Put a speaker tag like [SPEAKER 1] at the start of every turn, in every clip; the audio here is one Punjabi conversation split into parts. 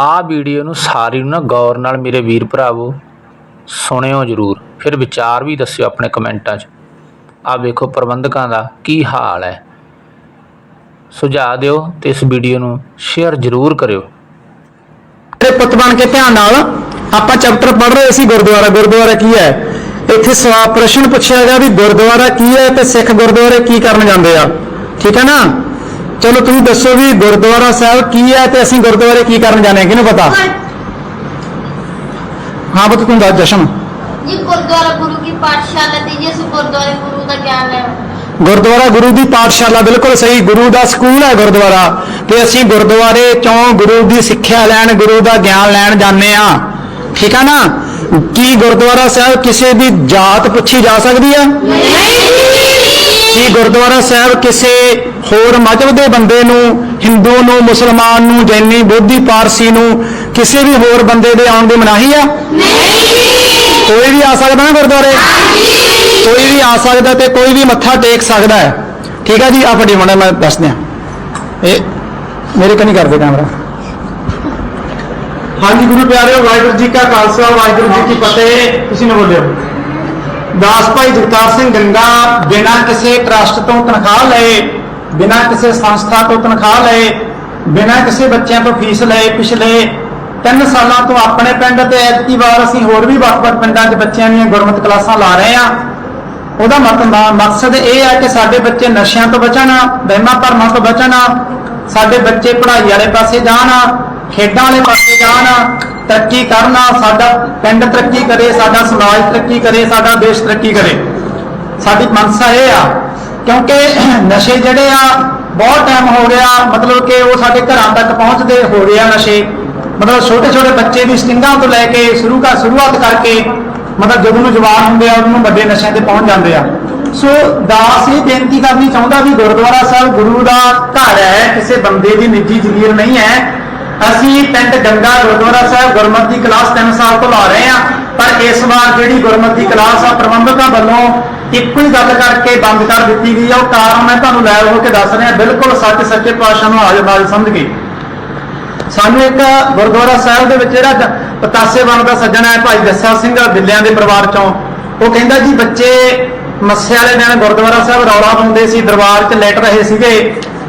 [SPEAKER 1] ਆਹ ਵੀਡੀਓ ਨੂੰ ਸਾਰੀ ਨੂੰ ਨਾ ਗੌਰ ਨਾਲ ਮੇਰੇ ਵੀਰ ਭਰਾਵੋ, ਸੁਣਿਓ ਜਰੂਰ। ਫਿਰ ਵਿਚਾਰ ਵੀ ਦੱਸਿਓ ਆਪਣੇ ਕਮੈਂਟਾਂ 'ਚ। ਆਹ ਵੇਖੋ ਪ੍ਰਬੰਧਕਾਂ ਦਾ ਕੀ ਹਾਲ ਹੈ। ਸੁਝਾਅ ਦਿਓ ਤੇ ਇਸ ਵੀਡੀਓ ਨੂੰ ਸ਼ੇਅਰ ਜਰੂਰ ਕਰਿਓ।
[SPEAKER 2] ਤੇ ਪੁੱਤ ਬਣ ਕੇ ਧਿਆਨ ਨਾਲ, ਆਪਾਂ ਚੈਪਟਰ ਪੜ੍ਹ ਰਹੇ ਸੀ ਗੁਰਦੁਆਰਾ। ਗੁਰਦੁਆਰਾ ਕੀ ਹੈ? ਇੱਥੇ ਸਵਾਲ ਪ੍ਰਸ਼ਨ ਪੁੱਛਿਆ ਗਿਆ ਵੀ ਗੁਰਦੁਆਰਾ ਕੀ ਹੈ ਤੇ ਸਿੱਖ ਗੁਰਦੁਆਰੇ ਕੀ ਕਰਨ ਜਾਂਦੇ ਆ। ਠੀਕ ਹੈ ਨਾ? ਚਲੋ ਤੁਸੀਂ ਦੱਸੋ ਵੀ ਗੁਰਦੁਆਰਾ ਸਾਹਿਬ ਕੀ ਹੈ ਤੇ ਅਸੀਂ ਗੁਰਦੁਆਰੇ ਕੀ ਕਰਨ ਆ ਕਿਹਨੂੰ ਪਤਾ? ਹਾਂ ਬਤ ਤੂੰ ਦੱਸ ਜਸ਼ਨ।
[SPEAKER 3] ਜੀ ਗੁਰਦੁਆਰਾ ਗੁਰੂ ਕੀ ਪਾਠਸ਼ਾਲਾ ਤੇ ਜੀ ਅਸੀਂ ਗੁਰਦੁਆਰੇ ਗੁਰੂ ਦਾ ਗਿਆਨ ਲੈਣਾ
[SPEAKER 2] ਗੁਰਦੁਆਰਾ ਗੁਰੂ ਦੀ ਪਾਠਸ਼ਾਲਾ ਬਿਲਕੁਲ ਸਹੀ ਗੁਰੂ ਦਾ ਸਕੂਲ ਹੈ ਗੁਰਦੁਆਰਾ। ਤੇ ਅਸੀਂ ਗੁਰਦੁਆਰੇ ਚੋਂ ਗੁਰੂ ਦੀ ਸਿੱਖਿਆ ਲੈਣ ਗੁਰੂ ਦਾ ਗਿਆਨ ਲੈਣ ਜਾਂਦੇ ਆ ਠੀਕ ਆ ਨਾ? ਕੀ ਗੁਰਦੁਆਰਾ ਸਾਹਿਬ ਕਿਸੇ ਦੀ ਜਾਤ ਪੁੱਛੀ ਜਾ ਸਕਦੀ ਆ? ਕੀ ਗੁਰਦੁਆਰਾ ਸਾਹਿਬ ਕਿਸੇ ਹੋਰ ਮਜ਼ਹਬ ਦੇ ਬੰਦੇ ਨੂੰ, ਹਿੰਦੂ ਨੂੰ, ਮੁਸਲਮਾਨ ਨੂੰ, ਜੈਨੀ, ਬੋਧੀ, ਪਾਰਸੀ ਨੂੰ ਕਿਸੇ ਵੀ ਹੋਰ ਬੰਦੇ ਦੇ ਆਉਣ ਦੀ ਮਨਾਹੀ ਆ? ਕੋਈ ਵੀ ਆ ਸਕਦਾ ਨਾ ਗੁਰਦੁਆਰੇ? ਕੋਈ ਵੀ ਆ ਸਕਦਾ ਤੇ ਕੋਈ ਵੀ ਮੱਥਾ ਟੇਕ ਸਕਦਾ ਹੈ। ਠੀਕ ਹੈ ਜੀ ਆ ਫੜੀ ਹੁਣ ਮੈਂ ਦੱਸ ਦਿਆਂ ਇਹ ਮੇਰੇ ਕਨੀ ਕਰਦੇ ਕੈਮਰਾ। ਹਾਂਜੀ, ਗੁਰੂ ਪਿਆਰਿਓ, ਵਾਹਿਗੁਰੂ ਜੀ ਕਾ ਖਾਲਸਾ, ਵਾਹਿਗੁਰੂ ਜੀ ਕੀ ਫਤਿਹ। ਤੁਸੀਂ ਨਾ ਬੋਲਿਓ। ਦਾਸ ਭਾਈ ਜਗਤਾਰ ਸਿੰਘ ਗੰਗਾ ਬਿਨਾਂ ਕਿਸੇ ਟਰਸਟ ਤੋਂ ਤਨਖਾਹ ਲਏ, ਬਿਨਾਂ ਕਿਸੇ ਸੰਸਥਾ ਤੋਂ ਤਨਖਾਹ ਲਏ, ਬਿਨਾਂ ਕਿਸੇ ਬੱਚਿਆਂ ਤੋਂ ਫੀਸ ਲਏ, ਪਿਛਲੇ 3 ਸਾਲਾਂ ਤੋਂ ਆਪਣੇ ਪਿੰਡ ਤੇ ਐਤਕੀ ਵਾਰ ਅਸੀਂ ਹੋਰ ਵੀ ਵੱਖ-ਵੱਖ ਪਿੰਡਾਂ 'ਚ ਬੱਚਿਆਂ ਦੀਆਂ ਗੁਰਮਤਿ ਕਲਾਸਾਂ ਲਾ ਰਹੇ ਆ ਉਹਦਾ ਮਤ- ਮਕਸਦ ਇਹ ਹੈ ਕਿ ਸਾਡੇ ਬੱਚੇ ਨਸ਼ਿਆਂ ਤੋਂ ਬਚਣ, ਵਹਿਮਾਂ ਭਰਮਾਂ ਤੋਂ ਬਚਣ, ਸਾਡੇ ਬੱਚੇ ਪੜ੍ਹਾਈ ਵਾਲੇ ਪਾਸੇ ਜਾਣ, ਖੇਡਾਂ ਵਾਲੇ ਪਾਸੇ ਜਾਣ ਤਰੱਕੀ ਕਰਨਾ, ਸਾਡਾ ਪਿੰਡ ਤਰੱਕੀ ਕਰੇ, ਸਾਡਾ ਸਮਾਜ ਤਰੱਕੀ ਕਰੇ, ਸਾਡਾ ਦੇਸ਼ ਤਰੱਕੀ ਕਰੇ। ਸਾਡੀ ਮਨਸਾ ਇਹ ਆ, ਕਿਉਂਕਿ ਨਸ਼ੇ ਜਿਹੜੇ ਆ, ਬਹੁਤ ਟਾਈਮ ਹੋ ਗਿਆ ਮਤਲਬ ਕਿ ਉਹ ਸਾਡੇ ਘਰਾਂ ਤੱਕ ਪਹੁੰਚਦੇ ਹੋ ਰਹੇ ਨਸ਼ੇ। ਮਤਲਬ ਛੋਟੇ ਛੋਟੇ ਬੱਚੇ ਦੀ ਸਟਿੰਗਾਂ ਤੋਂ ਲੈ ਕੇ ਸ਼ੁਰੂ ਕਰ ਸ਼ੁਰੂਆਤ ਕਰਕੇ ਮਤਲਬ ਜਦੋਂ ਨੂੰ ਜਵਾਨ ਹੁੰਦੇ ਆ ਉਹਨੂੰ ਵੱਡੇ ਨਸ਼ਿਆਂ ਤੇ ਪਹੁੰਚ ਜਾਂਦੇ ਆ। ਸੋ ਦਾਸ ਇਹ ਬੇਨਤੀ ਕਰਨੀ ਚਾਹੁੰਦਾ ਵੀ ਗੁਰਦੁਆਰਾ ਸਾਹਿਬ ਗੁਰੂ ਦਾ ਘਰ ਹੈ, ਕਿਸੇ ਬੰਦੇ ਦੀ ਨਿੱਜੀ ਜ਼ਮੀਰ ਨਹੀਂ ਹੈ। ਅਸੀਂ ਪਿੰਡ ਗੰਗਾ ਗੁਰਦੁਆਰਾ ਸਾਹਿਬ ਗੁਰਮਤਿ ਦੀ ਕਲਾਸ 3 ਸਾਲ ਤੋਂ ਲਾ ਰਹੇ ਹਾਂ, ਪਰ ਇਸ ਵਾਰ ਜਿਹੜੀ ਗੁਰਮਤਿ ਦੀ ਕਲਾਸ ਆ, ਪ੍ਰਬੰਧਕਾਂ ਵੱਲੋਂ ਇੱਕੋ ਹੀ ਗੱਲ ਕਰਕੇ ਬੰਦ ਕਰ ਦਿੱਤੀ ਗਈ ਆ। ਉਹ ਕਾਰਨ ਮੈਂ ਤੁਹਾਨੂੰ ਲੈ ਹੋ ਕੇ ਦੱਸ ਰਿਹਾ, ਬਿਲਕੁਲ ਸੱਚ ਸੱਚੇ ਪਾਤਸ਼ਾਹ ਨੂੰ ਹਾਜ਼ਰ ਸਮਝ ਕੇ। ਸਾਨੂੰ ਇੱਕ ਗੁਰਦੁਆਰਾ ਸਾਹਿਬ ਦੇ ਵਿੱਚ ਜਿਹੜਾ ਪਤਾਸੇ ਬਣਦਾ ਸੱਜਣ ਹੈ, ਭਾਈ ਜੱਸਾ ਸਿੰਘ ਬਿੱਲਿਆਂ ਦੇ ਪਰਿਵਾਰ ਚੋਂ। ਉਹ ਕਹਿੰਦਾ ਜੀ, ਬੱਚੇ ਮੱਸੇ ਵਾਲੇ ਦਿਨ ਗੁਰਦੁਆਰਾ ਸਾਹਿਬ ਰੌਲਾ ਪਾਉਂਦੇ ਸੀ, ਦਰਬਾਰ 'ਚ ਲੈਟ ਰਹੇ ਸੀਗੇ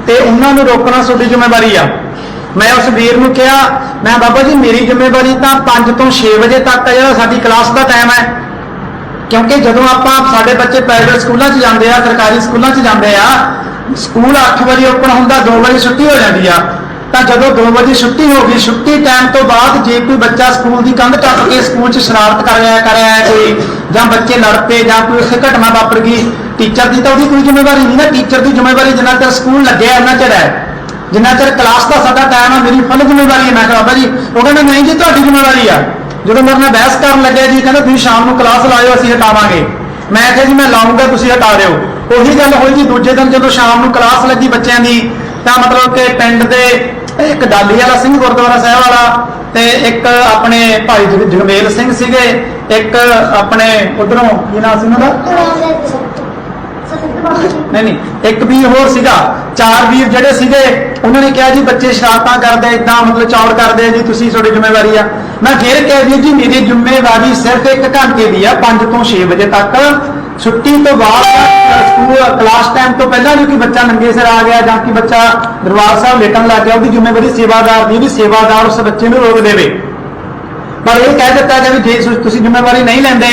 [SPEAKER 2] ਤੇ ਉਹਨਾਂ ਨੂੰ ਰੋਕਣਾ ਤੁਹਾਡੀ ਜ਼ਿੰਮੇਵਾਰੀ ਆ। ਮੈਂ ਉਸ ਵੀਰ ਨੂੰ ਕਿਹਾ, ਮੈਂ ਬਾਬਾ ਜੀ, ਮੇਰੀ ਜ਼ਿੰਮੇਵਾਰੀ ਤਾਂ 5 ਤੋਂ 6 ਵਜੇ ਤੱਕ ਹੈ, ਜਿਹੜਾ ਸਾਡੀ ਕਲਾਸ ਦਾ ਟਾਈਮ ਹੈ। ਕਿਉਂਕਿ ਜਦੋਂ ਆਪਾਂ ਸਾਡੇ ਬੱਚੇ ਪ੍ਰਾਈਵੇਟ ਸਕੂਲਾਂ 'ਚ ਜਾਂਦੇ ਆ, ਸਰਕਾਰੀ ਸਕੂਲਾਂ 'ਚ ਜਾਂਦੇ ਆ, ਸਕੂਲ 8 ਵਜੇ ਓਪਨ ਹੁੰਦਾ 2 ਵਜੇ ਛੁੱਟੀ ਹੋ ਜਾਂਦੀ ਆ। ਤਾਂ ਜਦੋਂ 2 ਵਜੇ ਛੁੱਟੀ ਹੋ ਗਈ, ਛੁੱਟੀ ਟਾਈਮ ਤੋਂ ਬਾਅਦ ਜੇ ਕੋਈ ਬੱਚਾ ਸਕੂਲ ਦੀ ਕੰਧ ਟੱਪ ਕੇ ਸਕੂਲ 'ਚ ਸ਼ਰਾਰਤ ਕਰ ਰਿਹਾ ਕਰ ਰਿਹਾ ਕੋਈ, ਜਾਂ ਬੱਚੇ ਲੜ ਪਏ, ਜਾਂ ਕੋਈ ਉੱਥੇ ਘਟਨਾ ਵਾਪਰ ਗਈ ਟੀਚਰ ਦੀ ਤਾਂ ਉਹਦੀ ਕੋਈ ਜ਼ਿੰਮੇਵਾਰੀ ਨਹੀਂ ਨਾ ਟੀਚਰ ਦੀ ਜ਼ਿੰਮੇਵਾਰੀ ਜਿੰਨਾ ਚਿਰ ਸਕੂਲ ਲੱਗਿਆ ਉਹਨਾਂ ਚਿਰ ਹੈ। ਜਿੰਨਾ ਚਿਰ ਕਲਾਸ ਦਾ ਸਾਡਾ ਟਾਈਮ ਹੈ ਮੇਰੀ ਫੁੱਲ ਜ਼ਿੰਮੇਵਾਰੀ ਹੈ ਮੈਂ ਕਿਹਾ, ਬਾਬਾ ਜੀ, ਉਹ ਕਹਿੰਦਾ, ਨਹੀਂ ਜੀ, ਤੁਹਾਡੀ ਜ਼ਿੰਮੇਵਾਰੀ ਆ। ਜਦੋਂ ਮੇਰੇ ਨਾਲ ਬਹਿਸ ਕਰਨ ਲੱਗਿਆ ਜੀ, ਕਹਿੰਦਾ, ਤੁਸੀਂ ਸ਼ਾਮ ਨੂੰ ਕਲਾਸ ਲਾਇਓ, ਅਸੀਂ ਹਟਾਵਾਂਗੇ। ਮੈਂ ਕਿਹਾ ਜੀ, ਮੈਂ ਲਾਉਂਗਾ ਤੁਸੀਂ ਹਟਾ ਦਿਓ। ਉਹੀ ਗੱਲ ਹੋਈ ਜੀ, ਦੂਜੇ ਦਿਨ ਜਦੋਂ ਸ਼ਾਮ ਨੂੰ ਕਲਾਸ ਲੱਗੀ ਬੱਚਿਆਂ ਦੀ, ਤਾਂ ਮਤਲਬ ਕਿ ਪਿੰਡ ਦੇ ਇੱਕ ਡਾਲੀ ਵਾਲਾ ਸਿੰਘ, ਗੁਰਦੁਆਰਾ ਸਾਹਿਬ ਵਾਲਾ ਤੇ ਇੱਕ ਆਪਣੇ ਭਾਈ ਜਗ- ਜਗਮੇਲ ਸਿੰਘ ਸੀਗੇ, ਇੱਕ ਆਪਣੇ ਉਧਰੋਂ, ਕੀ ਨਾਮ ਸੀ ਉਹਨਾਂ ਦਾ? ਨਹੀਂ ਨਹੀਂ, ਇੱਕ ਵੀਰ ਹੋਰ ਸੀਗਾ, ਚਾਰ ਵੀਰ ਜਿਹੜੇ ਸੀਗੇ, ਉਹਨਾਂ ਨੇ ਕਿਹਾ ਜੀ, ਬੱਚੇ ਸ਼ਰਾਰਤਾਂ ਕਰਦੇ ਇਦਾਂ ਮਤਲਬ ਚੌੜ ਕਰਦੇ ਆ ਜੀ, ਤੁਸੀਂ ਤੁਹਾਡੀ ਜ਼ਿੰਮੇਵਾਰੀ ਆ। ਮੈਂ ਫੇਰ ਕਹਿ ਦਿਆ ਜੀ, ਮੇਰੀ ਜ਼ਿੰਮੇਵਾਰੀ ਸਿਰਫ ਇੱਕ ਘੰਟੇ ਦੀ ਆ 5 ਤੋਂ 6 ਵਜੇ ਤੱਕ। ਛੁੱਟੀ ਤੋਂ ਬਾਅਦ ਸਕੂਲ ਕਲਾਸ ਟਾਈਮ ਤੋਂ ਪਹਿਲਾਂ ਵੀ ਕੋਈ ਬੱਚਾ ਨੰਗੇ ਸਿਰ ਆ ਗਿਆ, ਜਾਂ ਕਿ ਬੱਚਾ ਦਰਬਾਰ ਸਾਹਿਬ ਲੇਟਣ ਲੱਗ ਗਿਆ, ਉਹਦੀ ਜ਼ਿੰਮੇਵਾਰੀ ਸੇਵਾਦਾਰ ਦੀ, ਵੀ ਸੇਵਾਦਾਰ ਉਸ ਬੱਚੇ ਨੂੰ ਰੋਕ ਦੇਵੇ। ਪਰ ਇਹ ਕਹਿ ਦਿੱਤਾ ਗਿਆ ਵੀ ਜੇ ਤੁਸੀਂ ਜ਼ਿੰਮੇਵਾਰੀ ਨਹੀਂ ਲੈਂਦੇ,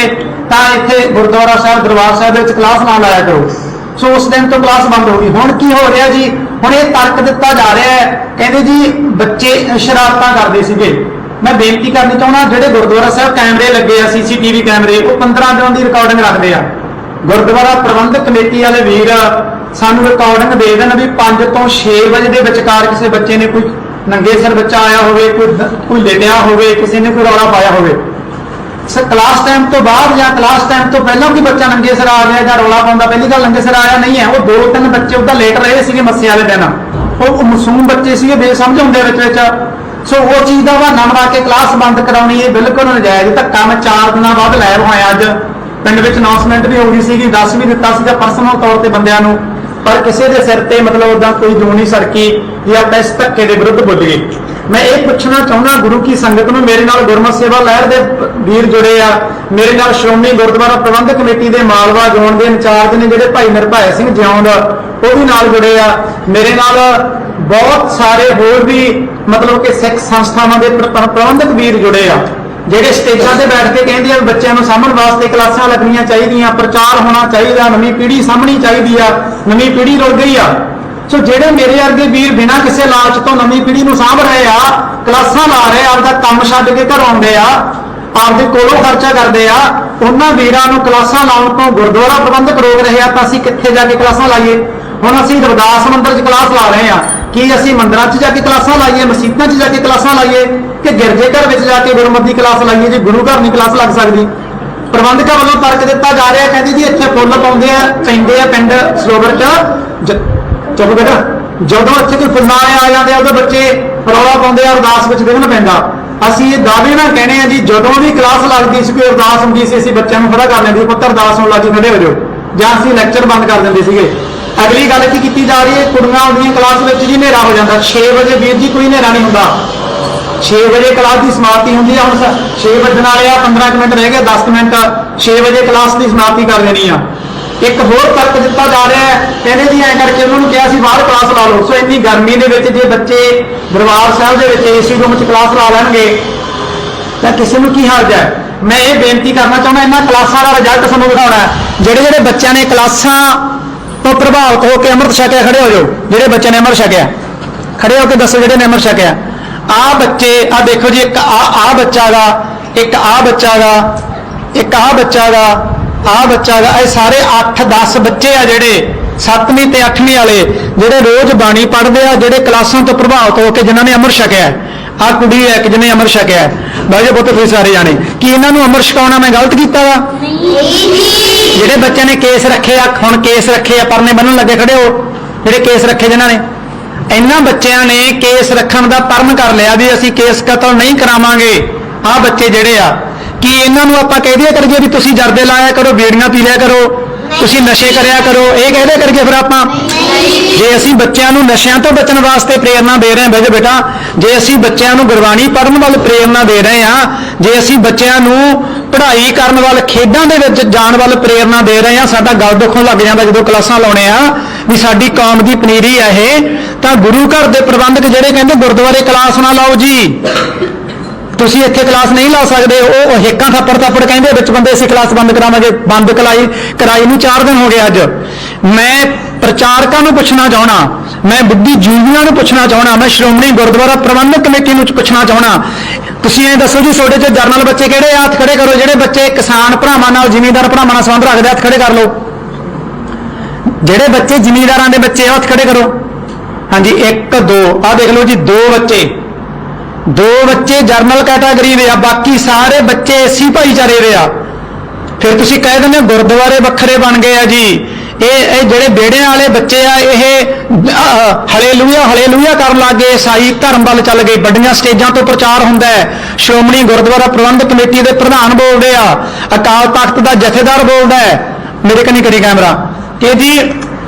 [SPEAKER 2] ਤਾਂ ਇੱਥੇ ਗੁਰਦੁਆਰਾ ਸਾਹਿਬ, ਦਰਬਾਰ ਸਾਹਿਬ ਦੇ ਵਿੱਚ ਕਲਾਸ ਨਾ ਲਾਇਆ ਕਰੋ। ਸੋ ਉਸ ਦਿਨ ਤੋਂ ਕਲਾਸ ਬੰਦ ਹੋ ਗਈ। ਹੁਣ ਕੀ ਹੋ ਰਿਹਾ ਜੀ? ਹੁਣ ਇਹ ਤਰਕ ਦਿੱਤਾ ਜਾ ਰਿਹਾ ਹੈ। ਕਹਿੰਦੇ ਜੀ, ਬੱਚੇ ਸ਼ਰਾਰਤਾਂ ਕਰਦੇ ਸੀਗੇ। ਮੈਂ ਬੇਨਤੀ ਕਰਨੀ ਚਾਹੁੰਦਾ, ਜਿਹੜੇ ਗੁਰਦੁਆਰਾ ਸਾਹਿਬ ਕੈਮਰੇ ਲੱਗੇ ਆ, ਸੀਸੀਟੀਵੀ ਕੈਮਰੇ, ਉਹ 15 ਦਿਨ ਦੀ ਰਿਕਾਰਡਿੰਗ ਰੱਖਦੇ ਆ। ਗੁਰਦੁਆਰਾ ਪ੍ਰਬੰਧਕ ਕਮੇਟੀ ਵਾਲੇ ਵੀਰ ਸਾਨੂੰ ਰਿਕਾਰਡਿੰਗ ਦੇ ਦੇਣ ਵੀ 5 ਤੋਂ 6 ਵਜੇ ਦੇ ਵਿਚਕਾਰ ਕਿਸੇ ਬੱਚੇ ਨੇ ਕੋਈ ਨੰਗੇ ਸਿਰ ਬੱਚਾ ਆਇਆ ਹੋਵੇ, ਕੋਈ ਕੋਈ ਲੇਟਿਆ ਹੋਵੇ, ਕਿਸੇ ਨੇ ਕੋਈ ਰੌਲਾ ਪਾਇਆ ਹੋਵੇ। ਸ ਕਲਾਸ ਟਾਈਮ ਤੋਂ ਬਾਅਦ ਜਾਂ ਕਲਾਸ ਟਾਈਮ ਤੋਂ ਪਹਿਲਾਂ ਕੋਈ ਬੱਚਾ ਨੰਗੇ ਸਿਰ ਆ ਗਿਆ ਜਾਂ ਰੌਲਾ ਪਾਉਂਦਾ, ਪਹਿਲੀ ਗੱਲ ਨੰਗੇ ਸਿਰ ਆਇਆ ਨਹੀਂ ਹੈ, ਉਹ ਦੋ ਤਿੰਨ ਬੱਚੇ ਉਹਦਾ ਲੇਟ ਰਹੇ ਸੀਗੇ ਮੱਸੇ ਵਾਲੇ ਦਿਨ। ਉਹ ਮਾਸੂਮ ਬੱਚੇ ਸੀਗੇ, ਬੇਸਮਝ ਹੁੰਦੇ ਵਿੱਚ ਵਿੱਚ। ਸੋ ਉਹ ਚੀਜ਼ ਦਾ ਬਹਾਨਾ ਬਣਾ ਕੇ ਕਲਾਸ ਬੰਦ ਕਰਾਉਣੀ ਇਹ ਬਿਲਕੁਲ ਨਜਾਇਜ਼ ਧੱਕਾ। ਮੈਂ 4 ਦਿਨਾਂ ਬਾਅਦ ਲਾਈਵ ਹੋਇਆ ਅੱਜ। ਪਿੰਡ ਵਿੱਚ ਅਨਾਉਂਸਮੈਂਟ ਵੀ ਹੋ ਗਈ ਸੀਗੀ, ਦੱਸ ਵੀ ਦਿੱਤਾ ਸੀਗਾ ਪਰਸਨਲ ਤੌਰ ਤੇ ਬੰਦਿਆਂ ਨੂੰ। ਪਰ ਕਿਸੇ ਦੇ ਸਿਰ ਤੇ ਮਤਲਬ ਉਦਾਂ ਕੋਈ ਜੂੰ ਸੜਕੀ ਜਾਂ ਆਪਾਂ ਧੱਕੇ ਦੇ ਵਿਰੁੱਧ ਬੋਲੀ ਮੈਂ ਇਹ ਪੁੱਛਣਾ ਚਾਹੁੰਦਾ ਗੁਰੂ ਕੀ ਸੰਗਤ ਨੂੰ, ਮੇਰੇ ਨਾਲ ਗੁਰਮਤਿ ਸੇਵਾ ਲਹਿਰ ਦੇ ਵੀਰ ਜੁੜੇ ਆ, ਮੇਰੇ ਨਾਲ ਸ਼੍ਰੋਮਣੀ ਗੁਰਦੁਆਰਾ ਪ੍ਰਬੰਧਕ ਕਮੇਟੀ ਦੇ ਮਾਲਵਾ ਜ਼ੋਨ ਦੇ ਇੰਚਾਰਜ ਨੇ ਜਿਹੜੇ ਭਾਈ ਨਿਰਭੈ ਸਿੰਘ ਜਿਉਂਦ, ਉਹ ਵੀ ਨਾਲ ਜੁੜੇ ਆ। ਮੇਰੇ ਨਾਲ ਬਹੁਤ ਸਾਰੇ ਹੋਰ ਵੀ ਮਤਲਬ ਕਿ ਸਿੱਖ ਸੰਸਥਾਵਾਂ ਦੇ ਪ੍ਰਬੰਧਕ ਵੀਰ ਜੁੜੇ ਆ, ਜਿਹੜੇ ਸਟੇਜਾਂ ਤੇ ਬੈਠ ਕੇ ਕਹਿੰਦੇ ਆ ਵੀ ਬੱਚਿਆਂ ਨੂੰ ਸਾਂਭਣ ਵਾਸਤੇ ਕਲਾਸਾਂ ਲੱਗਣੀਆਂ ਚਾਹੀਦੀਆਂ, ਪ੍ਰਚਾਰ ਹੋਣਾ ਚਾਹੀਦਾ, ਨਵੀਂ ਪੀੜ੍ਹੀ ਸਾਂਭਣੀ ਚਾਹੀਦੀ ਆ, ਨਵੀਂ ਪੀੜ੍ਹੀ ਰੁਲ ਗਈ ਆ। ਸੋ ਜਿਹੜੇ ਮੇਰੇ ਵਰਗੇ ਵੀਰ ਬਿਨਾਂ ਕਿਸੇ ਲਾਲਚ ਤੋਂ ਨਵੀਂ ਪੀੜ੍ਹੀ ਨੂੰ ਸਾਂਭ ਰਹੇ ਆ, ਕਲਾਸਾਂ ਲਾ ਰਹੇ ਆ, ਆਪਦਾ ਕੰਮ ਛੱਡ ਕੇ ਘਰ ਆਉਂਦੇ ਆ, ਆਪਦੇ ਕੋਲੋਂ ਖਰਚਾ ਕਰਦੇ ਆ, ਉਹਨਾਂ ਵੀਰਾਂ ਨੂੰ ਕਲਾਸਾਂ ਲਾਉਣ ਤੋਂ ਗੁਰਦੁਆਰਾ ਪ੍ਰਬੰਧਕ ਰੋਕ ਰਹੇ ਆ, ਤਾਂ ਅਸੀਂ ਕਿੱਥੇ ਜਾ ਕੇ ਕਲਾਸਾਂ ਲਾਈਏ? ਹੁਣ ਅਸੀਂ ਰਵਿਦਾਸ ਮੰਦਿਰ 'ਚ ਕਲਾਸ ਲਾ ਰਹੇ ਆ। ਕੀ ਅਸੀਂ ਮੰਦਿਰਾਂ 'ਚ ਜਾ ਕੇ ਕਲਾਸਾਂ ਲਾਈਏ, ਮਸਜਿਦਾਂ 'ਚ ਜਾ ਕੇ ਕਲਾਸਾਂ ਲਾਈਏ, ਕਿ ਗਿਰਜੇ ਘਰ ਵਿੱਚ ਜਾ ਕੇ ਗੁਰਮਤਿ ਦੀ ਕਲਾਸ ਲਾਈਏ, ਜੇ ਗੁਰੂ ਘਰ ਨਹੀਂ ਕਲਾਸ ਲੱਗ ਸਕਦੀ? ਪ੍ਰਬੰਧਕਾਂ ਵੱਲੋਂ ਤਰਕ ਦਿੱਤਾ ਜਾ ਰਿਹਾ, ਕਹਿੰਦੇ ਜੀ ਇੱਥੇ ਫੁੱਲ ਪਾਉਂਦੇ ਆ, ਪੈਂਦੇ ਆ ਪਿੰਡ ਸਰੋਵਰ 'ਚ ਚਲੋ ਬੇਟਾ ਜਦੋਂ ਇੱਥੇ ਕੋਈ ਫੁੱਲਾਂ ਵਾਲੇ ਆ ਜਾਂਦੇ ਆ ਉਹਦੇ ਬੱਚੇ ਰੌਲਾ ਪਾਉਂਦੇ ਆ, ਅਰਦਾਸ ਵਿੱਚ ਵਿਘਨ ਪੈਂਦਾ। ਅਸੀਂ ਇਹ ਦਾਅਵੇ ਨਾਲ ਕਹਿੰਦੇ ਆ ਜੀ, ਜਦੋਂ ਵੀ ਕਲਾਸ ਲੱਗਦੀ ਸੀ, ਕੋਈ ਅਰਦਾਸ ਹੁੰਦੀ ਸੀ, ਅਸੀਂ ਬੱਚਿਆਂ ਨੂੰ ਖੜਾ ਕਰ ਲੈਂਦੇ ਪੁੱਤਰ ਅਰਦਾਸ ਹੋਣ ਲੱਗੀ ਖੜੇ ਹੋ ਜਾਓ। ਜਾਂ ਅਸੀਂ ਲੈਕਚਰ ਬੰਦ ਕਰ ਦਿੰਦੇ ਸੀਗੇ। ਅਗਲੀ ਗੱਲ ਕੀ ਕੀਤੀ ਜਾ ਰਹੀ ਹੈ, ਕੁੜੀਆਂ ਆਉਂਦੀਆਂ ਕਲਾਸ ਵਿੱਚ ਜੀ, ਹਨੇਰਾ ਹੋ ਜਾਂਦਾ। 6 ਵਜੇ ਵੀਰ ਜੀ, ਕੋਈ ਹਨੇਰਾ ਨਹੀਂ ਹੁੰਦਾ। 6 ਵਜੇ ਕਲਾਸ ਦੀ ਸਮਾਪਤੀ ਹੁੰਦੀ ਆ, ਹੁਣ 6 ਵੱਜਣ ਵਾਲੇ ਆ 15 ਕੁ ਮਿੰਟ ਰਹਿ ਗਏ 10 ਮਿੰਟ। 6 ਵਜੇ ਕਲਾਸ ਦੀ ਸਮਾਪਤੀ ਕਰ ਦੇਣੀ ਆ। ਇੱਕ ਹੋਰ ਤਰਕ ਦਿੱਤਾ ਜਾ ਰਿਹਾ ਹੈ। ਕਹਿੰਦੇ ਜੀ, ਐਂ ਕਰਕੇ ਉਹਨਾਂ ਨੂੰ ਕਿਹਾ ਸੀ, ਬਾਹਰ ਕਲਾਸ ਲਾ ਲਓ। ਸੋ ਇੰਨੀ ਗਰਮੀ ਦੇ ਵਿੱਚ ਜੇ ਬੱਚੇ ਦਰਬਾਰ ਸਾਹਿਬ ਦੇ ਵਿੱਚ ਏਸੀ ਰੂਮ 'ਚ ਕਲਾਸ ਲਾ ਲੈਣਗੇ, ਤਾਂ ਕਿਸੇ ਨੂੰ ਕੀ ਹਰਜ ਹੈ? ਮੈਂ ਇਹ ਬੇਨਤੀ ਕਰਨਾ ਚਾਹੁੰਦਾ, ਇਹਨਾਂ ਕਲਾਸਾਂ ਦਾ ਰਿਜ਼ਲਟ ਸਾਨੂੰ ਦਿਖਾਉਣਾ ਜਿਹੜੇ ਜਿਹੜੇ ਬੱਚਿਆਂ ਨੇ ਕਲਾਸਾਂ ਤੋਂ ਪ੍ਰਭਾਵਿਤ ਹੋ ਕੇ ਅੰਮ੍ਰਿਤ ਛਕਿਆ, ਖੜੇ ਹੋ ਜਾਓ। ਜਿਹੜੇ ਬੱਚਿਆਂ ਨੇ ਅੰਮ੍ਰਿਤ ਛਕਿਆ, ਖੜੇ ਹੋ ਕੇ ਦੱਸੋ ਜਿਹੜੇ ਨੇ ਅੰਮ੍ਰਿਤ ਛਕਿਆ। ਆਹ ਬੱਚੇ, ਆ ਦੇਖੋ ਜੀ, ਇੱਕ ਆ ਆ ਬੱਚਾ ਗਾ ਇੱਕ ਆ ਬੱਚਾ ਗਾ ਇੱਕ ਆ ਬੱਚਾ ਗਾ ਆ ਬੱਚਾ ਗਾ ਇਹ ਸਾਰੇ 8 10 ਬੱਚੇ ਆ ਜਿਹੜੇ 7ਵੀਂ ਤੇ 8ਵੀਂ ਵਾਲੇ ਜਿਹੜੇ ਰੋਜ਼ ਬਾਣੀ ਪੜ੍ਹਦੇ ਆ ਜਿਹੜੇ ਕਲਾਸਾਂ ਤੋਂ ਪ੍ਰਭਾਵਿਤ ਹੋ ਕੇ ਜਿਨ੍ਹਾਂ ਨੇ ਅੰਮ੍ਰਿਤ ਛਕਿਆ ਆ ਕੁੜੀ ਹੈ ਕਿ ਜਿਹਨੇ ਅੰਮ੍ਰਿਤ ਛਕਿਆ ਹੈ। ਬਾਈ ਜੀ ਪੁੱਤ ਤੁਸੀਂ ਸਾਰੇ ਜਾਣੇ ਕੀ ਇਹਨਾਂ ਨੂੰ ਅੰਮ੍ਰਿਤ ਛਕਾਉਣਾ ਮੈਂ ਗਲਤ ਕੀਤਾ ਵਾ? ਜਿਹੜੇ ਬੱਚਿਆਂ ਨੇ ਕੇਸ ਰੱਖੇ ਆ ਹੁਣ ਕੇਸ ਰੱਖੇ ਆ ਪਰਨੇ ਬੰਨਣ ਲੱਗੇ ਖੜੇ ਹੋ। ਜਿਹੜੇ ਕੇਸ ਰੱਖੇ ਜਿਨ੍ਹਾਂ ਨੇ ਇਹਨਾਂ ਬੱਚਿਆਂ ਨੇ ਕੇਸ ਰੱਖਣ ਦਾ ਪਰਨ ਕਰ ਲਿਆ ਵੀ ਅਸੀਂ ਕੇਸ ਕਤਲ ਨਹੀਂ ਕਰਾਵਾਂਗੇ। ਆਹ ਬੱਚੇ ਜਿਹੜੇ ਆ ਕਿ ਇਹਨਾਂ ਨੂੰ ਆਪਾਂ ਕਹਿ ਦਿਆ ਕਰੀਏ ਵੀ ਤੁਸੀਂ ਜਰਦੇ ਲਾਇਆ ਕਰੋ, ਬੀੜੀਆਂ ਪੀ ਲਿਆ ਕਰੋ, ਤੁਸੀਂ ਨਸ਼ੇ ਕਰਿਆ ਕਰੋ, ਇਹ ਕਹਿ ਕਰੀਏ ਫਿਰ ਆਪਾਂ। ਜੇ ਅਸੀਂ ਬੱਚਿਆਂ ਨੂੰ ਨਸ਼ਿਆਂ ਤੋਂ ਬਚਣ ਵਾਸਤੇ ਪ੍ਰੇਰਣਾ ਦੇ ਰਹੇ ਹਾਂ ਬੇਜੋ ਬੇਟਾ, ਜੇ ਅਸੀਂ ਬੱਚਿਆਂ ਨੂੰ ਗੁਰਬਾਣੀ ਪੜ੍ਹਨ ਵੱਲ ਪ੍ਰੇਰਣਾ ਦੇ ਰਹੇ ਹਾਂ, ਜੇ ਅਸੀਂ ਬੱਚਿਆਂ ਨੂੰ ਪੜ੍ਹਾਈ ਕਰਨ ਵੱਲ, ਖੇਡਾਂ ਦੇ ਵਿੱਚ ਜਾਣ ਵੱਲ ਪ੍ਰੇਰਣਾ ਦੇ ਰਹੇ ਹਾਂ, ਸਾਡਾ ਗੱਲ ਦੁੱਖੋਂ ਲੱਗ ਜਾਂਦਾ ਜਦੋਂ ਕਲਾਸਾਂ ਲਾਉਣੇ ਆ, ਵੀ ਸਾਡੀ ਕੌਮ ਦੀ ਪਨੀਰੀ ਆ ਇਹ, ਤਾਂ ਗੁਰੂ ਘਰ ਦੇ ਪ੍ਰਬੰਧਕ ਜਿਹੜੇ ਕਹਿੰਦੇ ਗੁਰਦੁਆਰੇ ਕਲਾਸ ਨਾ ਲਾਓ ਜੀ। ਤੁਸੀਂ ਇੱਥੇ ਕਲਾਸ ਨਹੀਂ ਲਾ ਸਕਦੇ ਉਹ ਹੇਕਾਂ ਥੱਪੜ ਥੱਪੜ ਕਹਿੰਦੇ ਵਿੱਚ ਬੰਦੇ ਅਸੀਂ ਕਲਾਸ ਬੰਦ ਕਰਾਵਾਂਗੇ ਬੰਦ ਕਲਾਈ ਕਰਾਈ ਨੂੰ 4 ਦਿਨ ਹੋ ਗਏ ਅੱਜ। ਮੈਂ ਪ੍ਰਚਾਰਕਾਂ ਨੂੰ ਪੁੱਛਣਾ ਚਾਹਣਾ ਮੈਂ ਬੁੱਧੀ ਜੀਵੀਆਂ ਨੂੰ ਪੁੱਛਣਾ ਚਾਹਣਾ ਮੈਂ ਸ਼੍ਰੋਮਣੀ ਗੁਰਦੁਆਰਾ ਪ੍ਰਬੰਧਕ ਕਮੇਟੀ ਨੂੰ ਪੁੱਛਣਾ ਚਾਹਣਾ ਤੁਸੀਂ ਇਹ ਦੱਸੋ ਜੀ ਤੁਹਾਡੇ ਚ ਜਰਨਲ ਬੱਚੇ ਕਿਹੜੇ ਆ? ਹੱਥ ਖੜੇ ਕਰੋ ਜਿਹੜੇ ਬੱਚੇ ਕਿਸਾਨ ਭਰਾਵਾਂ ਨਾਲ ਜ਼ਿਮੀਂਦਾਰ ਭਰਾਵਾਂ ਨਾਲ ਸੰਬੰਧ ਰੱਖਦੇ ਹੱਥ ਖੜੇ ਕਰ ਲਓ। ਜਿਹੜੇ ਬੱਚੇ ਜ਼ਿਮੀਂਦਾਰਾਂ ਦੇ ਬੱਚੇ ਆ, ਹੱਥ ਖੜੇ ਕਰੋ। ਹਾਂਜੀ 1 2 ਆਹ ਦੇਖ ਲਓ ਜੀ ਦੋ ਬੱਚੇ। ਦੋ ਬੱਚੇ ਜਰਨਲ ਕੈਟਾਗਰੀ ਦੇ ਆ, ਬਾਕੀ ਸਾਰੇ ਬੱਚੇ ਐਸੀ ਭਾਈਚਾਰੇ ਦੇ ਆ। ਫਿਰ ਤੁਸੀਂ ਕਹਿ ਦਿੰਦੇ ਗੁਰਦੁਆਰੇ ਵੱਖਰੇ ਬਣ ਗਏ ਆ ਜੀ। ਇਹ ਇਹ ਜਿਹੜੇ ਬੇੜਿਆਂ ਵਾਲੇ ਬੱਚੇ ਆ, ਇਹ ਹਲੇਲੂਇਆ ਹਲੇਲੂਇਆ ਕਰਨ ਲੱਗੇ, ਈਸਾਈ ਧਰਮ ਵੱਲ ਚੱਲ ਗਏ। ਵੱਡੀਆਂ ਸਟੇਜਾਂ ਤੋਂ ਪ੍ਰਚਾਰ ਹੁੰਦਾ ਹੈ। ਸ਼੍ਰੋਮਣੀ ਗੁਰਦੁਆਰਾ ਪ੍ਰਬੰਧਕ ਕਮੇਟੀ ਦੇ ਪ੍ਰਧਾਨ ਬੋਲਦੇ ਆ। ਅਕਾਲ ਤਖਤ ਦਾ ਜਥੇਦਾਰ ਬੋਲਦਾ ਹੈ। ਮੇਰੇ ਕੰਨੀ ਕਰੀ ਕੈਮਰਾ। ਕਿ ਜੀ,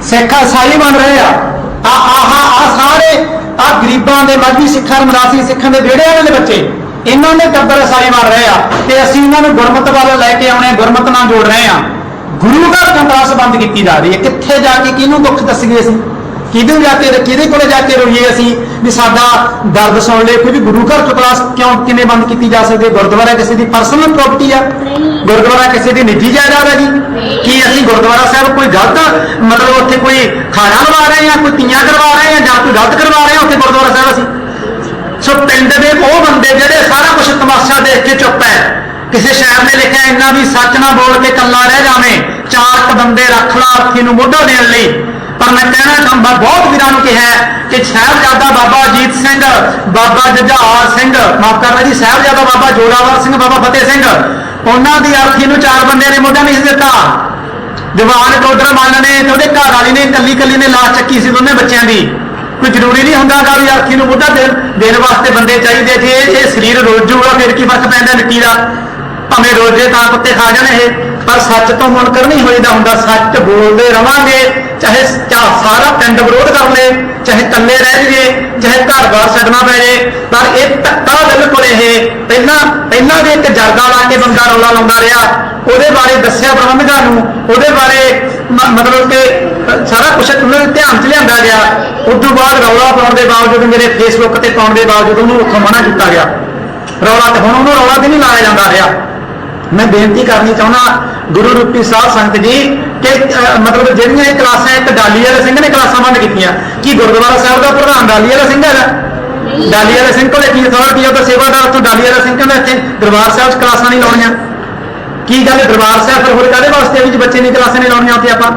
[SPEAKER 2] ਸਿੱਖ ਈਸਾਈ ਬਣ ਰਹੇ ਆ। ਆ, ਆਹ, ਆ ਸਾਰੇ ਆ ਗਰੀਬਾਂ ਦੇ ਮਾਝੀ ਸਿੱਖਾਂ, ਮਰਾਸੀ ਸਿੱਖਾਂ ਦੇ ਵਿਹੜੇ ਵਾਲੇ ਬੱਚੇ, ਇਹਨਾਂ ਦੇ ਟੱਬਰ ਈਸਾਈ ਮਾਰ ਰਹੇ ਆ ਤੇ ਅਸੀਂ ਇਹਨਾਂ ਨੂੰ ਗੁਰਮਤ ਵੱਲ ਲੈ ਕੇ ਆਉਣੇ, ਗੁਰਮਤ ਨਾਲ ਜੋੜ ਰਹੇ ਆ। ਗੁਰੂ ਘਰ ਤੋਂ ਬੰਦ ਕੀਤੀ ਜਾ ਰਹੀ ਹੈ। ਕਿੱਥੇ ਜਾ ਕੇ ਕਿਹਨੂੰ ਦੁੱਖ ਦੱਸੀਏ ਅਸੀਂ? ਕਿਹਦੇ ਜਾ ਕੇ ਕਿਹਦੇ ਕੋਲੇ ਜਾ ਕੇ ਰੋਈਏ ਅਸੀਂ? ਵੀ ਸਾਡਾ ਦਰਦ ਸੁਣ ਲੈ ਫਿਰ ਵੀ ਗੁਰੂ ਘਰ ਤੋਂ ਕਲਾਸ ਕਿਉਂ ਕਿਵੇਂ ਬੰਦ ਕੀਤੀ ਜਾ ਸਕਦੀ ਹੈ? ਗੁਰਦੁਆਰਾ ਕਿਸੇ ਦੀ ਪਰਸਨਲ ਪ੍ਰਾਪਰਟੀ ਆ? ਗੁਰਦੁਆਰਾ ਕਿਸੇ ਦੀ ਨਿੱਜੀ ਜਾਇਦਾਦ ਹੈ ਜੀ? ਕੀ ਅਸੀਂ ਗੁਰਦੁਆਰਾ ਸਾਹਿਬ ਕੋਈ ਗਲਤ ਮਤਲਬ ਉੱਥੇ ਕੋਈ ਖਾਣਾ ਲਵਾ ਰਹੇ ਹਾਂ ਕੋਈ ਤੀਆਂ ਕਰਵਾ ਰਹੇ ਹਾਂ ਜਾਂ ਕੋਈ ਗਲਤ ਕਰਵਾ ਰਹੇ ਹਾਂ ਉੱਥੇ ਗੁਰਦੁਆਰਾ ਸਾਹਿਬ ਅਸੀਂ? ਸੋ ਪਿੰਡ ਦੇ ਉਹ ਬੰਦੇ ਜਿਹੜੇ ਸਾਰਾ ਕੁਝ ਤਮਾਸ਼ਾ ਦੇਖ ਕੇ ਚੁੱਪ ਹੈ। ਕਿਸੇ ਸ਼ਾਇਰ ਨੇ ਲਿਖਿਆ ਇੰਨਾ ਵੀ ਸੱਚ ਨਾ ਬੋਲ ਕੇ ਕੱਲਾ ਰਹਿ ਜਾਵੇਂ। ਚਾਰ ਕ ਬੰਦੇ ਰੱਖ ਲਾ ਅਰਥੀ ਨੂੰ ਮੋਢਾ ਦੇਣ ਲਈ। ਪਰ ਮੈਂ ਕਹਿਣਾ ਚਾਹੁੰਦਾ, ਬਹੁਤ ਵੀਰਾਂ ਨੂੰ ਕਿਹਾ ਕਿ ਸਾਹਿਬਜ਼ਾਦਾ ਬਾਬਾ ਅਜੀਤ ਸਿੰਘ, ਬਾਬਾ ਜੁਝਾਰ ਸਿੰਘ, ਮਾਫ ਕਰਨਾ ਜੀ, ਸਾਹਿਬਜ਼ਾਦਾ ਬਾਬਾ ਜੋਰਾਵਰ ਸਿੰਘ, ਬਾਬਾ ਫਤਿਹ ਸਿੰਘ, ਉਹਨਾਂ ਦੀ ਅਰਥੀ ਨੂੰ ਚਾਰ ਬੰਦਿਆਂ ਨੇ ਮੋਢਾ ਨਹੀਂ ਸੀ ਦਿੱਤਾ। ਦੀਵਾਨ ਟੋਡਰ ਮੰਨ ਨੇ ਤੇ ਉਹਦੇ ਘਰ ਵਾਲੀ ਨੇ ਇਕੱਲੀ ਇਕੱਲੀ ਨੇ ਲਾਸ਼ ਚੱਕੀ ਸੀ ਦੋਨੇ ਬੱਚਿਆਂ ਦੀ। ਕੋਈ ਜ਼ਰੂਰੀ ਨਹੀਂ ਹੁੰਦਾ ਕਿ ਵੀ ਅਰਥੀ ਨੂੰ ਮੁੱਢਾ ਦੇਣ ਦੇਣ ਵਾਸਤੇ ਬੰਦੇ ਚਾਹੀਦੇ ਜੇ ਇਹ ਇਹ ਸਰੀਰ ਰੋਲ ਜੂਗਾ, ਫਿਰ ਕੀ ਫ਼ਰਕ ਪੈਂਦਾ ਮਿੱਟੀ ਦਾ? ਭਾਵੇਂ ਰੋਜੇ ਤਾਂ ਕੁੱਤੇ ਖਾ ਜਾਣ ਇਹ, ਪਰ ਸੱਚ ਤੋਂ ਮੁਨਕਰ ਨਹੀਂ ਹੋਈਦਾ ਹੁੰਦਾ, ਸੱਚ ਬੋਲਦੇ ਰਵਾਂਗੇ। ਚਾਹੇ ਚਾਹ ਸਾਰਾ ਪਿੰਡ ਵਿਰੋਧ ਕਰ ਲੇ, ਚਾਹੇ ਇਕੱਲੇ ਰਹਿ ਜਾਈਏ ਚਾਹੇ ਘਰ-ਬਾਰ ਛੱਡਣਾ ਪੈ ਜੇ, ਪਰ ਇਹ ਧੱਕਾ ਬਿਲਕੁਲ ਇਹ ਪਹਿਲਾਂ ਪਹਿਲਾਂ ਵੀ ਇੱਕ ਜਰਦਾ ਲਾ ਕੇ ਬੰਦਾ ਰੌਲਾ ਲਾਉਂਦਾ ਰਿਹਾ। ਉਹਦੇ ਬਾਰੇ ਦੱਸਿਆ ਪ੍ਰਬੰਧਕਾਂ ਨੂੰ, ਉਹਦੇ ਬਾਰੇ ਮਤਲਬ ਕਿ ਸਾਰਾ ਕੁਝ ਉਹਨਾਂ ਦੇ ਧਿਆਨ 'ਚ ਲਿਆਂਦਾ ਗਿਆ। ਉਸ ਤੋਂ ਬਾਅਦ ਰੌਲਾ ਪਾਉਣ ਦੇ ਬਾਵਜੂਦ ਮੇਰੇ ਫੇਸਬੁੱਕ ਤੇ ਪਾਉਣ ਦੇ ਬਾਵਜੂਦ ਉਹਨੂੰ ਉੱਥੋਂ ਮਨਾ ਕੀਤਾ ਗਿਆ। ਰੌਲਾ ਤੇ ਹੁਣ ਉਹਨੂੰ ਰੌਲਾ ਤੇ ਨਹੀਂ ਲਾਇਆ ਜਾਂਦਾ ਰਿਹਾ। ਮੈਂ ਬੇਨਤੀ ਕਰਨੀ ਚਾਹੁੰਦਾ, ਗੁਰੂ ਰੂਪੀ ਸਾਹਿਬ ਸੰਗਤ ਜੀ ਕਿ ਮਤਲਬ ਜਿਹੜੀਆਂ ਇਹ ਕਲਾਸਾਂ ਇੱਕ ਡਾਲੀ ਵਾਲੇ ਸਿੰਘ ਨੇ ਕਲਾਸਾਂ ਬੰਦ ਕੀਤੀਆਂ ਕੀ ਗੁਰਦੁਆਰਾ ਸਾਹਿਬ ਦਾ ਪ੍ਰਧਾਨ ਡਾਲੀ ਵਾਲਾ ਸਿੰਘ ਹੈਗਾ? ਡਾਲੀ ਵਾਲੇ ਸਿੰਘ ਕੋਲੇ ਕੀ ਅਥਾਰਟੀ ਆ ਤਾਂ ਸੇਵਾਦਾਰ ਤੋਂ ਡਾਲੀ ਵਾਲਾ ਸਿੰਘ ਕਹਿੰਦਾ ਇੱਥੇ ਦਰਬਾਰ ਸਾਹਿਬ 'ਚ ਕਲਾਸਾਂ ਨਹੀਂ ਲਾਉਣੀਆਂ। ਕੀ ਗੱਲ ਦਰਬਾਰ ਸਾਹਿਬ ਫਿਰ ਹੋਰ ਕਾਹਦੇ ਵਾਸਤੇ ਵੀ ਬੱਚੇ ਨਹੀਂ ਕਲਾਸਾਂ ਨਹੀਂ ਲਾਉਣੀਆਂ ਉੱਥੇ ਆਪਾਂ?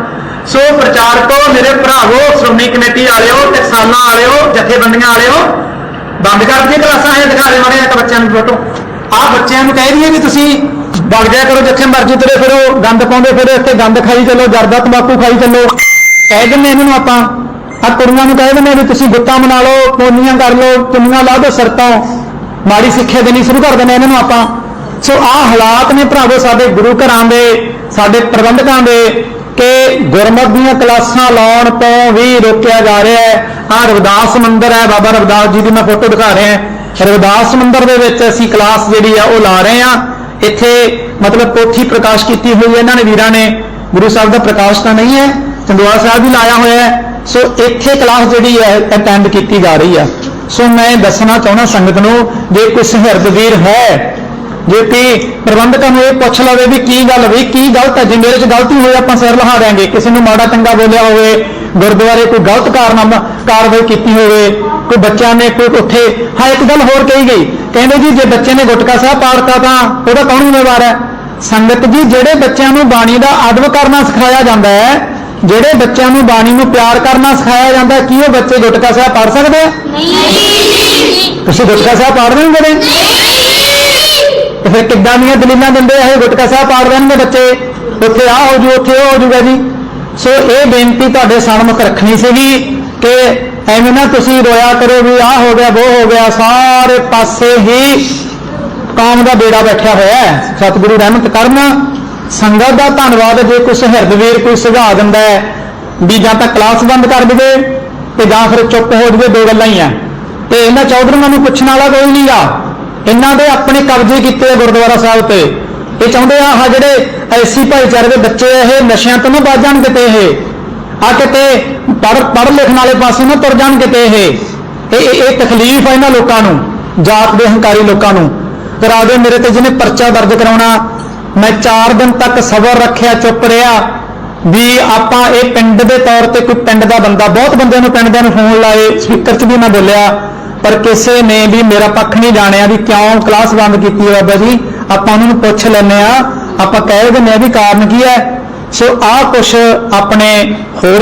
[SPEAKER 2] ਸੋ ਪ੍ਰਚਾਰਕੋ ਮੇਰੇ ਭਰਾਵੋ ਸ਼੍ਰੋਮਣੀ ਕਮੇਟੀ ਵਾਲਿਓ ਟਕਸਾਲਾਂ ਵਾਲਿਓ ਜਥੇਬੰਦੀਆਂ ਵਾਲਿਓ ਬੰਦ ਕਰ ਦਈਏ ਕਲਾਸਾਂ ਇਹ ਦਿਖਾ ਦੇ ਮਾੜੇ ਇੱਕ ਬੱਚਿਆਂ ਨੂੰ ਫੋਟੋ ਆਹ ਬੱਚਿਆਂ ਨੂੰ ਕਹਿ ਦਈਏ ਵੀ ਤੁਸੀਂ ਵਗ ਜਾਇਆ ਕਰੋ ਜਿੱਥੇ ਮਰਜ਼ੀ ਤੁਰੇ ਫਿਰੋ, ਗੰਦ ਪਾਉਂਦੇ ਫਿਰੋ, ਇੱਥੇ ਗੰਦ ਖਾਈ ਚੱਲੋ, ਜਰਦਾ ਤੰਬਾਕੂ ਖਾਈ ਚੱਲੋ। ਕਹਿ ਦਿੰਦੇ ਇਹਨਾਂ ਨੂੰ ਆਪਾਂ ਆ ਕੁੜੀਆਂ ਨੂੰ ਕਹਿ ਦਿੰਦੇ ਵੀ ਤੁਸੀਂ ਗੁੱਤਾਂ ਮਨਾ ਲਓ, ਪੋਨੀਆਂ ਕਰ ਲਓ, ਚੁੰਨੀਆਂ ਲਾ ਦਿਓ ਸਿਰ ਤੋਂ ਮਾੜੀ ਸਿੱਖਿਆ ਦੇਣੀ ਸ਼ੁਰੂ ਕਰ ਦਿੰਦੇ ਇਹਨਾਂ ਨੂੰ ਆਪਾਂ। ਸੋ ਆਹ ਹਾਲਾਤ ਨੇ ਭਰਾਵੋ ਸਾਡੇ ਗੁਰੂ ਘਰਾਂ ਦੇ, ਸਾਡੇ ਪ੍ਰਬੰਧਕਾਂ ਦੇ, ਕਿ ਗੁਰਮਤ ਦੀਆਂ ਕਲਾਸਾਂ ਲਾਉਣ ਤੋਂ ਵੀ ਰੋਕਿਆ ਜਾ ਰਿਹਾ ਹੈ। ਆਹ ਰਵਿਦਾਸ ਮੰਦਿਰ ਹੈ, ਬਾਬਾ ਰਵਿਦਾਸ ਜੀ ਦੀ ਮੈਂ ਫੋਟੋ ਦਿਖਾ ਰਿਹਾ। ਰਵਿਦਾਸ ਮੰਦਿਰ ਦੇ ਵਿੱਚ ਅਸੀਂ ਕਲਾਸ ਜਿਹੜੀ ਆ ਉਹ ਲਾ ਰਹੇ ਆ ਇੱਥੇ ਮਤਲਬ ਪੋਥੀ ਪ੍ਰਕਾਸ਼ ਕੀਤੀ ਹੋਈ ਹੈ। ਇਹਨਾਂ ਨੇ ਵੀਰਾਂ ਨੇ, ਗੁਰੂ ਸਾਹਿਬ ਦਾ ਪ੍ਰਕਾਸ਼ ਤਾਂ ਨਹੀਂ ਹੈ ਚੰਦਵਾਲ ਸਾਹਿਬ ਵੀ ਲਾਇਆ ਹੋਇਆ ਹੈ। ਸੋ ਇੱਥੇ ਕਲਾਸ ਜਿਹੜੀ ਹੈ ਅਟੈਂਡ ਕੀਤੀ ਜਾ ਰਹੀ ਆ ਸੋ ਮੈਂ ਦੱਸਣਾ ਚਾਹੁੰਦਾ ਸੰਗਤ ਨੂੰ, ਜੇ ਕੋਈ ਸਹਿਰਦ ਵੀਰ ਹੈ, ਜੇ ਕੋਈ ਪ੍ਰਬੰਧਕਾਂ ਨੂੰ ਇਹ ਪੁੱਛ ਲਵੇ ਵੀ ਕੀ ਗੱਲ ਵੀ ਕੀ ਗਲਤ ਹੈ, ਜੇ ਮੇਰੇ 'ਚ ਗਲਤੀ ਹੋਈ ਆਪਾਂ ਸਿਰ ਲਹਾ ਦਿਆਂਗੇ। ਕਿਸੇ ਨੂੰ ਮਾੜਾ ਚੰਗਾ ਬੋਲਿਆ ਹੋਵੇ, ਗੁਰਦੁਆਰੇ ਕੋਈ ਗਲਤ ਕਾਰਨਾਮਾ ਕਾਰਵਾਈ ਕੀਤੀ ਹੋਵੇ ਕੋਈ ਬੱਚਿਆਂ ਨੇ, ਕੋਈ ਉੱਥੇ ਹਾਂ, ਇੱਕ ਗੱਲ ਹੋਰ ਕਹੀ ਗਈ। ਕਹਿੰਦੇ ਜੀ, ਜੇ ਬੱਚੇ ਨੇ ਗੁਟਕਾ ਸਾਹਿਬ ਪਾੜਤਾ ਤਾਂ ਉਹਦਾ ਕੌਣ ਜ਼ਿੰਮੇਵਾਰ ਹੈ? ਸੰਗਤ ਜੀ, ਜਿਹੜੇ ਬੱਚਿਆਂ ਨੂੰ ਬਾਣੀ ਦਾ ਅਦਬ ਕਰਨਾ ਸਿਖਾਇਆ ਜਾਂਦਾ ਹੈ, ਜਿਹੜੇ ਬੱਚਿਆਂ ਨੂੰ ਬਾਣੀ ਨੂੰ ਪਿਆਰ ਕਰਨਾ ਸਿਖਾਇਆ ਜਾਂਦਾ ਕੀ ਉਹ ਬੱਚੇ ਗੁਟਕਾ ਸਾਹਿਬ ਪੜ ਸਕਦੇ ਆ?
[SPEAKER 3] ਨਹੀਂ
[SPEAKER 2] ਤੁਸੀਂ ਗੁਟਕਾ ਸਾਹਿਬ ਪੜ੍ਹਦੇ ਹੋ ਕਦੇ ਤੇ ਫਿਰ ਕਿੱਦਾਂ ਦੀਆਂ ਦਲੀਲਾਂ ਦਿੰਦੇ ਆ ਇਹ ਗੁਟਕਾ ਸਾਹਿਬ ਪਾੜ ਦੇਣਗੇ ਬੱਚੇ? ਉੱਥੇ ਆ ਹੋ ਜੂ, ਉੱਥੇ ਉਹ ਹੋ ਜੂਗਾ ਜੀ। ਸੋ ਇਹ ਬੇਨਤੀ ਤੁਹਾਡੇ ਸਾਹਮਣੇ ਰੱਖਣੀ ਸੀਗੀ ਕਿ ਐਵੇਂ ਨਾ ਤੁਸੀਂ ਰੋਇਆ ਕਰੋ ਵੀ ਆਹ ਹੋ ਗਿਆ ਉਹ ਹੋ ਗਿਆ, ਸਾਰੇ ਪਾਸੇ ਹੀ ਕੌਮ ਦਾ ਬੇੜਾ ਬੈਠਿਆ ਹੋਇਆ ਹੈ। ਸਤਿਗੁਰੂ ਰਹਿਮਤ ਕਰਨ, ਸੰਗਤ ਦਾ ਧੰਨਵਾਦ ਜੇ ਕੋਈ ਸਹਿਰਦ ਵੀਰ ਕੋਈ ਸੁਝਾਅ ਦਿੰਦਾ ਹੈ ਵੀ ਜਾਂ ਤਾਂ ਕਲਾਸ ਬੰਦ ਕਰ ਦੇਵੇ ਤੇ ਜਾਂ ਫਿਰ ਚੁੱਪ ਹੋ ਜਾਵੇ, ਦੋ ਗੱਲਾਂ ਹੀ ਆ। ਤੇ ਇਹਨਾਂ ਚੌਧਰੀਆਂ ਨੂੰ ਪੁੱਛਣ ਵਾਲਾ ਕੋਈ ਨਹੀਂਗਾ ਇਹਨਾਂ ਦੇ ਆਪਣੇ ਕਬਜ਼ੇ ਕੀਤੇ ਆ ਗੁਰਦੁਆਰਾ ਸਾਹਿਬ ਤੇ। ਇਹ ਚਾਹੁੰਦੇ ਆ ਆਹ ਜਿਹੜੇ ਐਸੀ ਭਾਈਚਾਰੇ ਦੇ ਬੱਚੇ ਇਹ ਨਸ਼ਿਆਂ ਤੋਂ ਨਾ ਬਚ ਜਾਣ ਕਿਤੇ ਇਹ। ਆ ਕਿਤੇ ਪੜ ਪੜ ਲਿਖਣ ਵਾਲੇ ਪਾਸੇ ਨਾ ਤੁਰ ਜਾਣ ਕਿਤੇ ਇਹ। ਇਹ, ਇਹ- ਤਕਲੀਫ ਹੈ ਇਹਨਾਂ ਲੋਕਾਂ ਨੂੰ, ਜਾਤ ਦੇ ਹੰਕਾਰੀ ਲੋਕਾਂ ਨੂੰ। ਕਰਾ ਦੇ ਮੇਰੇ ਤੇ ਜਿਹਨੇ ਪਰਚਾ ਦਰਜ ਕਰਾਉਣਾ, ਮੈਂ 4 ਦਿਨ ਤੱਕ ਸਬਰ ਰੱਖਿਆ, ਚੁੱਪ ਰਿਹਾ, ਵੀ ਆਪਾਂ ਇਹ ਪਿੰਡ ਦੇ ਤੌਰ ਤੇ ਕੋਈ ਪਿੰਡ ਦਾ ਬੰਦਾ, ਬਹੁਤ ਬੰਦਿਆਂ ਨੂੰ, ਪਿੰਡ ਦਿਆਂ ਨੂੰ ਫੋਨ ਲਾਏ, ਸਪੀਕਰ 'ਚ ਵੀ ਮੈਂ ਬੋਲਿਆ, ਪਰ ਕਿਸੇ ਨੇ ਵੀ ਮੇਰਾ ਪੱਖ ਨਹੀਂ ਜਾਣਿਆ ਵੀ ਕਿਉਂ ਕਲਾਸ ਬੰਦ ਕੀਤੀ ਹੈ ਬਾਬਾ ਜੀ। ਆਪਾਂ ਉਹਨਾਂ ਨੂੰ ਪੁੱਛ ਲੈਂਦੇ ਆ ਆਪਾਂ ਕਹਿ ਦਿੰਦੇ ਆ ਵੀ ਕਾਰਨ ਕੀ ਹੈ ਸੋ ਆਹ ਕੁਛ ਆਪਣੇ ਹੋਰ